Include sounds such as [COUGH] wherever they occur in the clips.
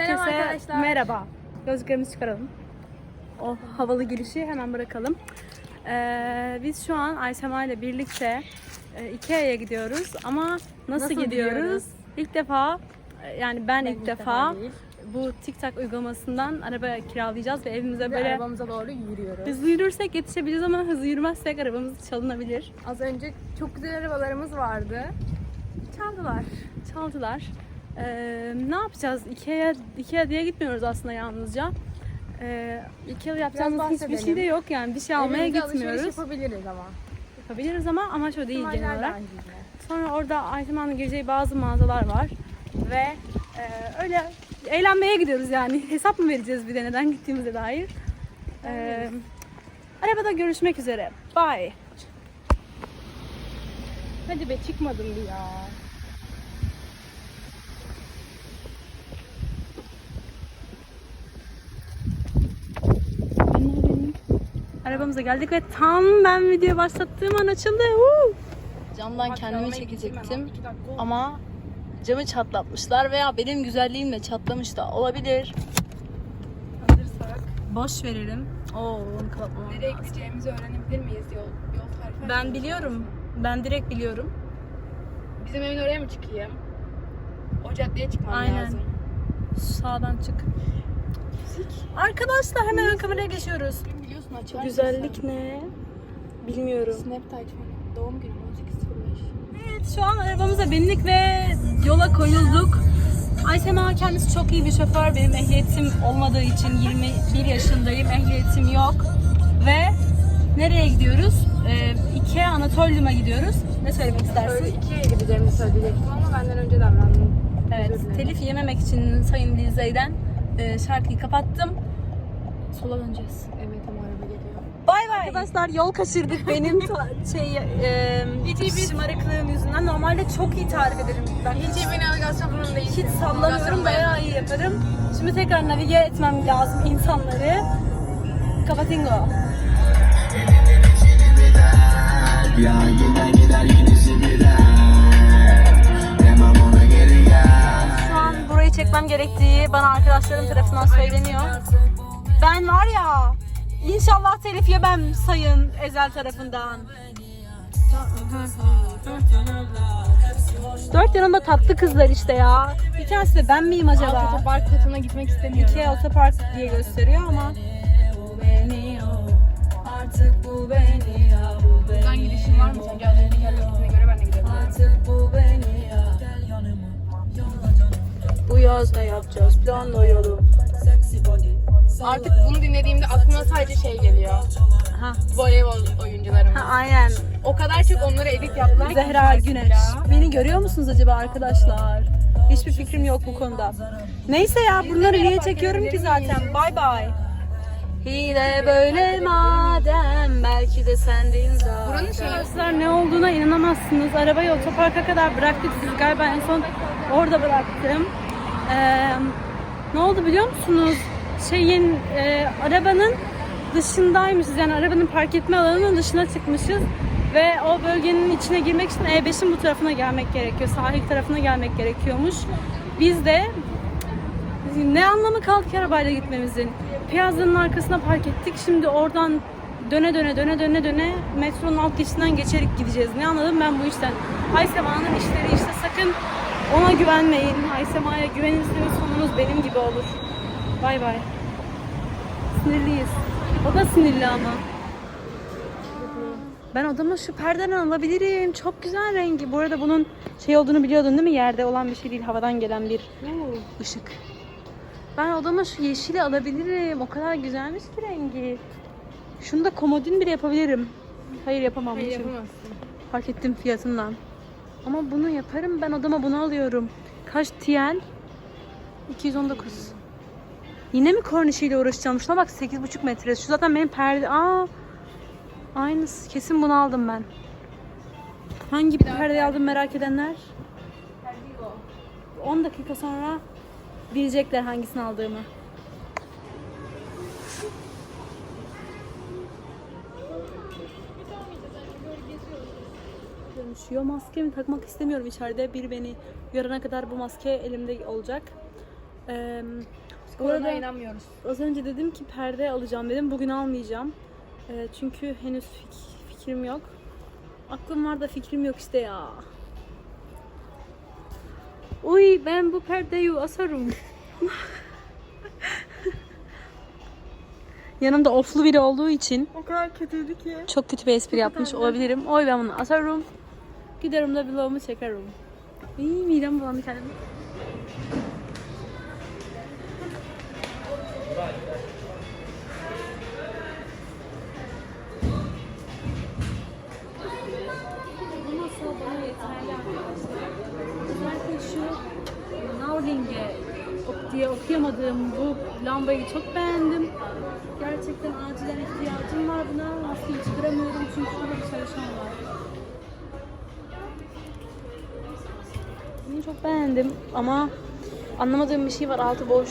Herkese arkadaşlar. merhaba. Gözlüklerimizi çıkaralım. O havalı girişi hemen bırakalım. Ee, biz şu an Aysema ile birlikte e, Ikea'ya gidiyoruz ama nasıl, Nasıl gidiyoruz? gidiyoruz? İlk defa e, yani ben, ilk, defa değil. bu TikTok uygulamasından araba kiralayacağız ve evimize Ve böyle arabamıza doğru yürüyoruz. hızlı yürürsek yetişebiliriz ama hızlı yürümezsek arabamız çalınabilir. Az önce çok güzel arabalarımız vardı. Çaldılar. Çaldılar. Ee, ne yapacağız? Ikea, Ikea diye gitmiyoruz aslında yalnızca. Ee, Ikea yapacağımız hiçbir şey bahsedelim. de yok yani bir şey almaya Evimizde alışveriş gitmiyoruz. yapabiliriz ama. Yapabiliriz ama amaç o değil genel olarak. Sonra orada Ayteman'ın gireceği bazı mağazalar var ve e, öyle eğlenmeye gidiyoruz yani. [LAUGHS] Hesap mı vereceğiz bir de neden gittiğimize dair. Ee, arabada görüşmek üzere. Bye. Hadi be çıkmadım bir ya. Arabamıza geldik ve tam ben video başlattığım an açıldı. Woo! Camdan kendimi çekecektim ama camı çatlatmışlar veya benim güzelliğimle çatlamış da olabilir. Hazırsak Boş verelim. Oo, nereye lazım. gideceğimizi öğrenebilir miyiz? Yol, yol tarifi. Ben biliyorum. Ben direkt biliyorum. Bizim evin oraya mı çıkayım? O caddeye çıkmam Aynen. lazım. Sağdan çık. Arkadaşlar hemen ön kameraya geçiyoruz. Biliyorsun açar Güzellik ne? Bilmiyorum. Snapchat doğum günü 18.05. Evet şu an arabamıza bindik ve yola koyulduk. Aysema kendisi çok iyi bir şoför. Benim ehliyetim olmadığı için 21 yaşındayım. Ehliyetim yok. Ve nereye gidiyoruz? Ee, Ikea Anatolium'a gidiyoruz. Ne söylemek istersin? İkiye gideceğimi söyleyecektim ama benden önce davrandım. Evet, telif yememek için Sayın Lizey'den e, şarkıyı kapattım. Sola döneceğiz. Evet ama araba geliyor. Bay bay. Arkadaşlar yol kaçırdık benim [LAUGHS] şey e, şımarıklığım yüzünden. Normalde çok iyi tarif ederim. Ben hiç, bir navigasyon falan değil. hiç sallamıyorum, bayağı iyi yaparım. Şimdi tekrar navige etmem lazım insanları. Kapatingo. Ya gider gider gidişi gider Demem ona geri gel Şu an burayı çekmem gerektiği bana arkadaşlarım tarafından söyleniyor. Ben var ya, inşallah telif yemem sayın Ezel tarafından. Dört yanımda tatlı kızlar işte ya. Bir tanesi de ben miyim acaba? Otopark katına gitmek istemiyorum. Ikea otopark diye gösteriyor ama. Artık bu beni ya, bu beni. Buradan gidişin var mı sence? Az önce gittiğine göre ben de gidebilirim. Artık bu beni ya. Bu yaz ne yapacağız? Planla yolu. Artık bunu dinlediğimde aklıma sadece şey geliyor. Ha. Voleybol oyuncularımız. ha aynen. O kadar çok onları edit yaptılar ki Zehra. Güneş. Beni görüyor musunuz acaba arkadaşlar? Hiçbir fikrim yok bu konuda. Neyse ya bunları niye çekiyorum ki zaten? Bay bay. Hile böyle madem belki de sendin zaten. Buranın Arkadaşlar ne olduğuna inanamazsınız. Arabayı otoparka kadar bıraktık. Siz galiba en son orada bıraktım. Ee, ne oldu biliyor musunuz? Şeyin e, arabanın dışındaymışız. Yani arabanın park etme alanının dışına çıkmışız. Ve o bölgenin içine girmek için E5'in bu tarafına gelmek gerekiyor. Sahil tarafına gelmek gerekiyormuş. Biz de ne anlamı kaldı ki arabayla gitmemizin? Piyazzanın arkasına park ettik. Şimdi oradan döne döne döne döne döne metronun alt geçidinden geçerek gideceğiz. Ne anladım ben bu işten? Aysema'nın işleri işte sakın ona güvenmeyin. Aysema'ya güvenirseniz sonunuz benim gibi olur. Bay bay. Sinirliyiz. O da sinirli ama. Ben odama şu perdeden alabilirim. Çok güzel rengi. Bu arada bunun şey olduğunu biliyordun değil mi? Yerde olan bir şey değil. Havadan gelen bir ışık. Ben odama şu yeşili alabilirim. O kadar güzelmiş ki rengi. Şunu da komodin bile yapabilirim. Hayır yapamam. Hayır yapamazsın. Fark ettim fiyatından. Ama bunu yaparım. Ben odama bunu alıyorum. Kaç TL? 219. Yine mi kornişiyle uğraşacağım? Şuna bak 8,5 metre. Şu zaten benim perde... Aa, aynısı. Kesin bunu aldım ben. Hangi perdeyi aldım merak edenler? 10 dakika sonra bilecekler hangisini aldığımı. Dönüşüyor. Maskemi takmak istemiyorum içeride. Bir beni görene kadar bu maske elimde olacak. Ee, arada inanmıyoruz. az önce dedim ki perde alacağım dedim. Bugün almayacağım. Ee, çünkü henüz fik- fikrim yok. Aklım var da fikrim yok işte ya. Uy ben bu perdeyi asarım. [LAUGHS] Yanımda oflu biri olduğu için O kadar kötüydü ki. çok kötü bir espri yapmış olabilirim. Oy ben bunu asarım. Giderim de vlogumu çekerim. İyi midem bulandı kendim. Diye okuyamadığım bu lambayı çok beğendim. Gerçekten acilen ihtiyacım var buna. Maskeyi çıkaramıyorum çünkü şurada bir çalışan var. Bunu çok beğendim ama anlamadığım bir şey var altı boş.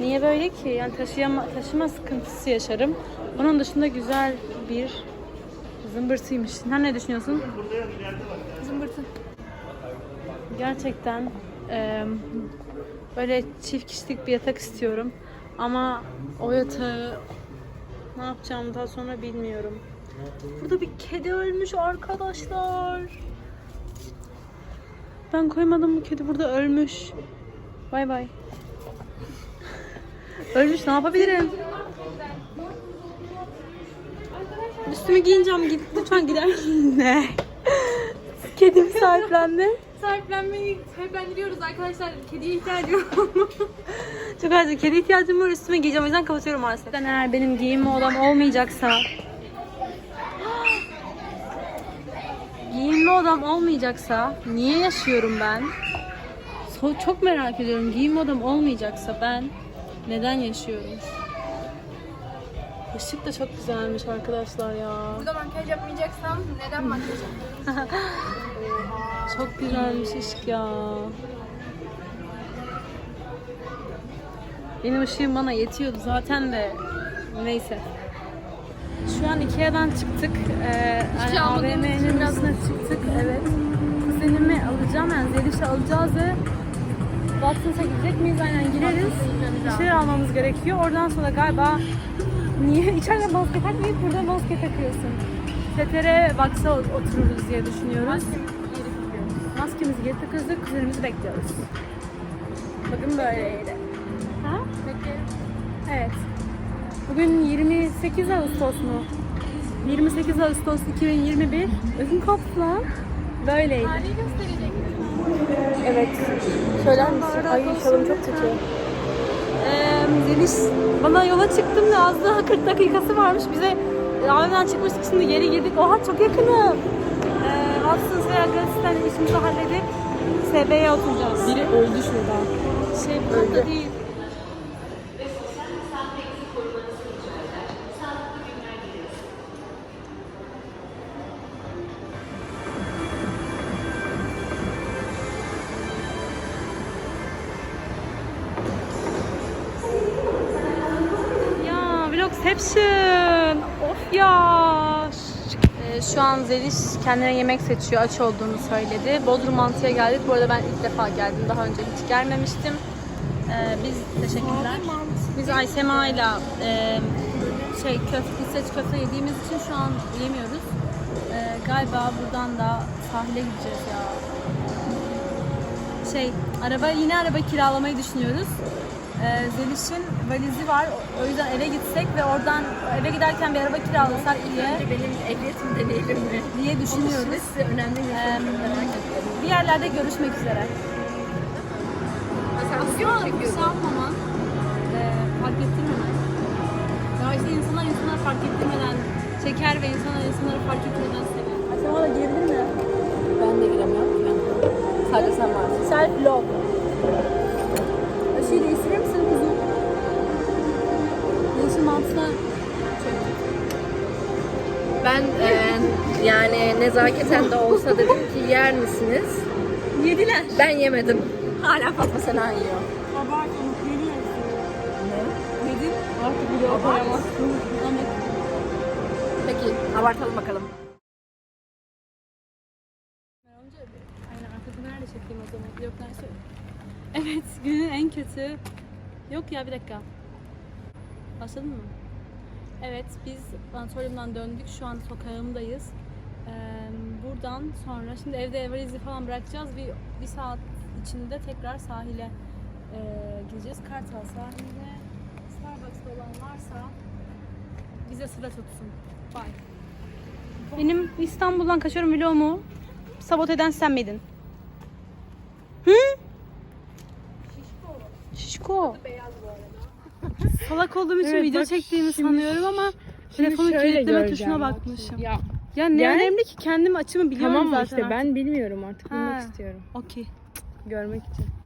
Niye böyle ki? Yani taşıyama, taşıma sıkıntısı yaşarım. Onun dışında güzel bir zımbırtıymış. Sen ne düşünüyorsun? Zımbırtı. Gerçekten böyle çift kişilik bir yatak istiyorum. Ama o yatağı ne yapacağımı daha sonra bilmiyorum. Burada bir kedi ölmüş arkadaşlar. Ben koymadım bu kedi burada ölmüş. Bay bay. [LAUGHS] ölmüş ne yapabilirim? Üstümü giyineceğim lütfen gider [LAUGHS] ne? Kedim sahiplendi. Sahiplenmeyi sahiplendiriyoruz arkadaşlar. Kediye ihtiyacım var. [LAUGHS] Çok acil. Kedi ihtiyacım var. Üstüme giyeceğim. O yüzden kapatıyorum maalesef. Eğer benim giyinme odam olmayacaksa... giyinme odam olmayacaksa niye yaşıyorum ben? So- çok merak ediyorum. Giyinme odam olmayacaksa ben neden yaşıyorum? Işık da çok güzelmiş arkadaşlar ya. Burada makyaj yapmayacaksam neden makyaj yapıyorum? [LAUGHS] Çok güzelmiş ışık ya. Benim ışığım bana yetiyordu zaten de neyse. Şu an Ikea'dan çıktık. Ee, şey yani için AVM'nin üstüne çıktık. Evet. Kuzenimi alacağım yani Zeliş'i alacağız ve Watson's'a gidecek miyiz? Aynen gireriz. Bir şeyler almamız gerekiyor. Oradan sonra galiba niye [LAUGHS] içeride maske takmayıp burada maske takıyorsun? Tetere Box'a otururuz diye düşünüyoruz. Maskemizi geri takıyoruz ve kuzenimizi bekliyoruz. Bakın böyleydi. Ha? Bekleyelim. Evet. Bugün 28 Ağustos mu? 28 Ağustos 2021. Ödüm koptu lan. Böyleydi. Tarihi gösterecek. Evet. Söyler misin? Ay şalım çok kötü. Ee, Zeliş, bana yola çıktım ve az daha 40 dakikası varmış. Bize AVM'den çıkmıştık şimdi geri girdik. Oha çok yakınım. Seyahat Gazetesi'nden işimizi halledip SB'ye oturacağız. Biri öldü şurada. Şey bu da değil. Ya Vlogception. Of ya. Şu an Zeliş kendine yemek seçiyor. Aç olduğunu söyledi. Bodrum Mantı'ya geldik. Bu arada ben ilk defa geldim. Daha önce hiç gelmemiştim. Ee, biz teşekkürler. Biz Aysema ile e, şey köfte, İsveç köfte yediğimiz için şu an yemiyoruz. Ee, galiba buradan da sahile gideceğiz ya. Şey, araba yine araba kiralamayı düşünüyoruz. Ee, Zeliş'in valizi var. O- yüzden eve gitsek ve oradan eve giderken bir araba kiralasak diye Benim ehliyetim deneyelim mi? diye düşünüyoruz. Size önemli bir Ee, bir yerlerde görüşmek üzere. Çekiyorsun. Sanmaman, e, fark ettirmemen. Ya işte insanlar insanlar fark ettirmeden çeker ve insanlar insanları fark ettirmeden sever. Aşama da girdin mi? Ben de giremiyorum. Sadece sen varsın. Self love. Ben eee, yani nezaketen de olsa dedim ki yer misiniz? yediler. Ben yemedim. Hala Fatma Sena yiyor. Abartma, yediler. Yedin. Artık koyamazsın. Ahmet. Peki abartalım bakalım. Aynen arkada nerede çekeyim o zaman? Yok neyse. Evet Günün en kötü. Yok ya bir dakika. Başladın mı? Evet biz Anatolyum'dan döndük. Şu an sokağımdayız. Ee, buradan sonra şimdi evde evvalizi falan bırakacağız. Bir, bir saat içinde tekrar sahile e, gideceğiz. Kartal sahilinde Starbucks'ta olan varsa bize sıra tutsun. Bye. Benim İstanbul'dan kaçıyorum vlogumu sabot eden sen miydin? Hı? Şişko. Salak olduğum için Evet, video bak çektiğimi şimdi- sanıyorum ama Şimdi telefonu şöyle kilitleme göreceğim tuşuna bak bakmışım. Ya Ya ne Gel. önemli ki kendim açımı biliyorum tamam mı zaten işte ben bilmiyorum artık Ha. bilmek istiyorum. Okey. Görmek için.